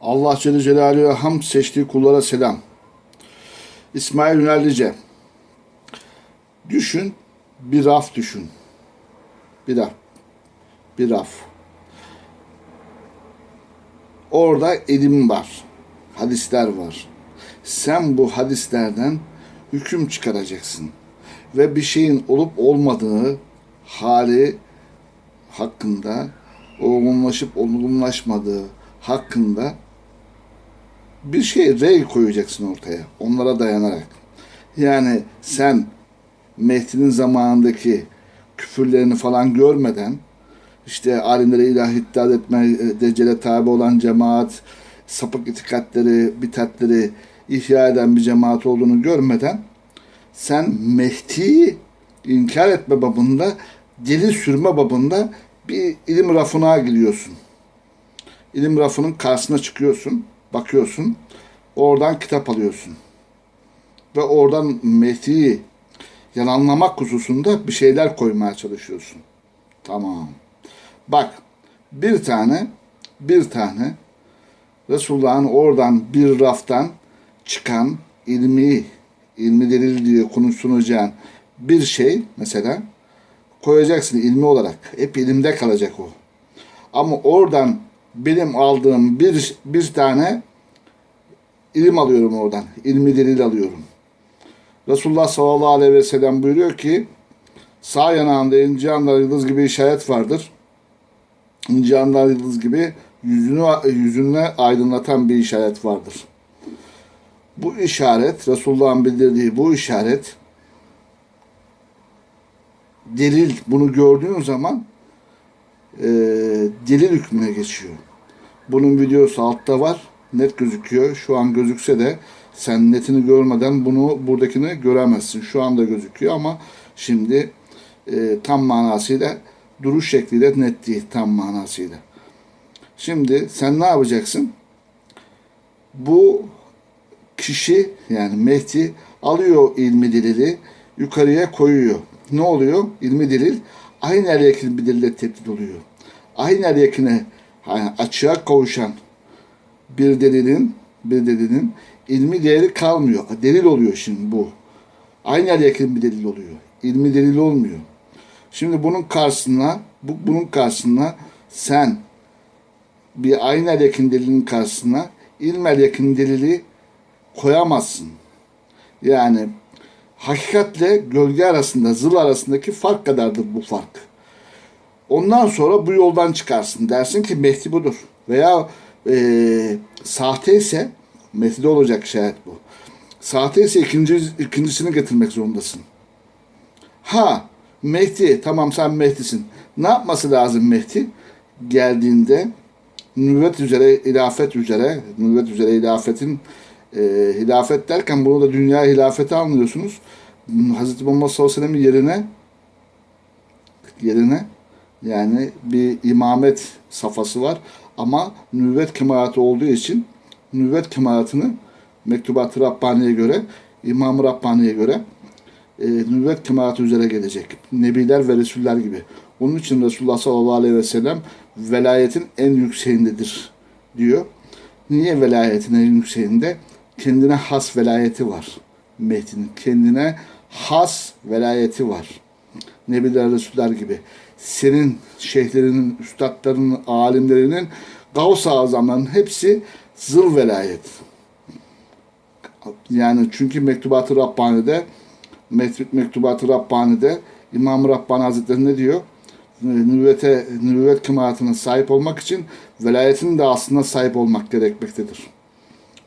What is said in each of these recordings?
Allah Celle Celaluhu'ya ham seçtiği kullara selam. İsmail Ünallice. Düşün, bir raf düşün. Bir raf. Bir raf. Orada ilim var. Hadisler var. Sen bu hadislerden hüküm çıkaracaksın. Ve bir şeyin olup olmadığı hali hakkında, olgunlaşıp olgunlaşmadığı hakkında bir şey rey koyacaksın ortaya. Onlara dayanarak. Yani sen Mehdi'nin zamanındaki küfürlerini falan görmeden işte alimlere ilah iddia etme, decele tabi olan cemaat, sapık itikatleri, bitatleri ihya eden bir cemaat olduğunu görmeden sen Mehdi'yi inkar etme babında, deli sürme babında bir ilim rafına giriyorsun. İlim rafının karşısına çıkıyorsun, bakıyorsun, oradan kitap alıyorsun. Ve oradan Mehdi'yi yalanlamak hususunda bir şeyler koymaya çalışıyorsun. Tamam. Bak bir tane bir tane Resulullah'ın oradan bir raftan çıkan ilmi ilmi delil diye konuşulacağın bir şey mesela koyacaksın ilmi olarak. Hep ilimde kalacak o. Ama oradan benim aldığım bir bir tane ilim alıyorum oradan. İlmi delil alıyorum. Resulullah sallallahu aleyhi ve sellem buyuruyor ki sağ yanağında ince anlar yıldız gibi işaret vardır. İnce anlar yıldız gibi yüzünü yüzüne aydınlatan bir işaret vardır. Bu işaret, Resulullah'ın bildirdiği bu işaret delil bunu gördüğün zaman e, delil hükmüne geçiyor. Bunun videosu altta var. Net gözüküyor. Şu an gözükse de sen netini görmeden bunu buradakini göremezsin. Şu anda gözüküyor ama şimdi e, tam manasıyla duruş şekliyle net değil tam manasıyla. Şimdi sen ne yapacaksın? Bu kişi yani Mehdi alıyor ilmi delili yukarıya koyuyor. Ne oluyor? İlmi delil aynı er yakın bir delile tebdil oluyor. Aynı yakine yani açığa kavuşan bir delilin bir delilin ilmi değeri kalmıyor. Delil oluyor şimdi bu. Aynı er yakın bir delil oluyor. İlmi delil olmuyor. Şimdi bunun karşısına bu, bunun karşısına sen bir aynı yakın delilin karşısına ilmel yakın delili koyamazsın. Yani hakikatle gölge arasında, zıl arasındaki fark kadardır bu fark. Ondan sonra bu yoldan çıkarsın. Dersin ki Mehdi budur. Veya e, sahte ise Mehdi olacak şayet bu. Sahte ise ikinci, ikincisini getirmek zorundasın. Ha Mehdi tamam sen Mehdi'sin. Ne yapması lazım Mehdi? Geldiğinde nüvvet üzere, ilafet üzere, nüvvet üzere ilafetin e, hilafet derken bunu da dünya hilafeti anlıyorsunuz. Hz. Muhammed sallallahu aleyhi ve yerine yerine yani bir imamet safhası var ama nüvvet kemalatı olduğu için nüvvet kemalatını mektubat-ı Rabbani'ye göre İmam-ı Rabbani'ye göre e, nüvvet kemalatı üzere gelecek. Nebiler ve Resuller gibi. Onun için Resulullah sallallahu aleyhi ve sellem velayetin en yükseğindedir diyor. Niye velayetin en yükseğinde? Kendine has velayeti var. Mehdi'nin kendine has velayeti var. Nebiler, Resuller gibi. Senin şeyhlerinin, üstadlarının, alimlerinin, Gavs-ı Azamların hepsi zıl velayet. Yani çünkü Mektubat-ı Rabbani'de Mektubat-ı Rabbani'de İmam-ı Rabbani Hazretleri ne diyor? Nüvvete, nüvvet kemaatine sahip olmak için velayetin de aslında sahip olmak gerekmektedir.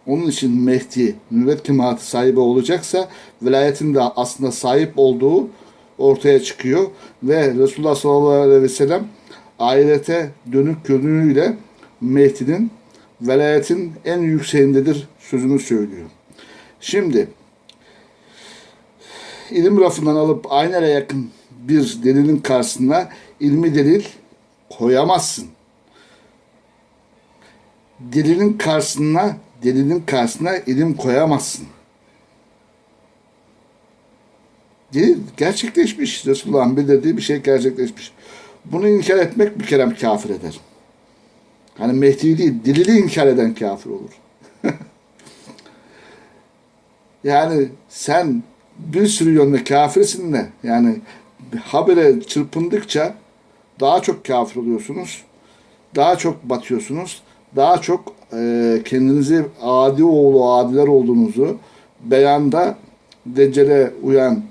Onun için Mehdi nüvvet kemaatı sahibi olacaksa velayetin de aslında sahip olduğu ortaya çıkıyor ve Resulullah sallallahu aleyhi ve sellem ahirete dönük yönüyle Mehdi'nin velayetin en yükseğindedir sözünü söylüyor. Şimdi ilim rafından alıp aynaya yakın bir delilin karşısına ilmi delil koyamazsın. Delilin karşısına delilin karşısına ilim koyamazsın. Delil gerçekleşmiş. Resulullah'ın bildirdiği bir şey gerçekleşmiş. Bunu inkar etmek bir kere kafir eder. Hani Mehdi'yi değil, dilini inkar eden kafir olur. yani sen bir sürü yönde kafirsin de yani habere çırpındıkça daha çok kafir oluyorsunuz. Daha çok batıyorsunuz. Daha çok e, kendinizi adi oğlu adiler olduğunuzu beyanda Deccale uyan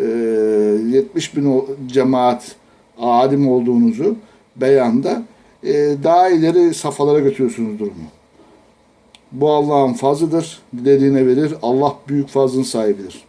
e, 70 bin o- cemaat alim olduğunuzu beyanda e, daha ileri safhalara götürüyorsunuz durumu. Bu Allah'ın fazlıdır. Dilediğine verir. Allah büyük fazlın sahibidir.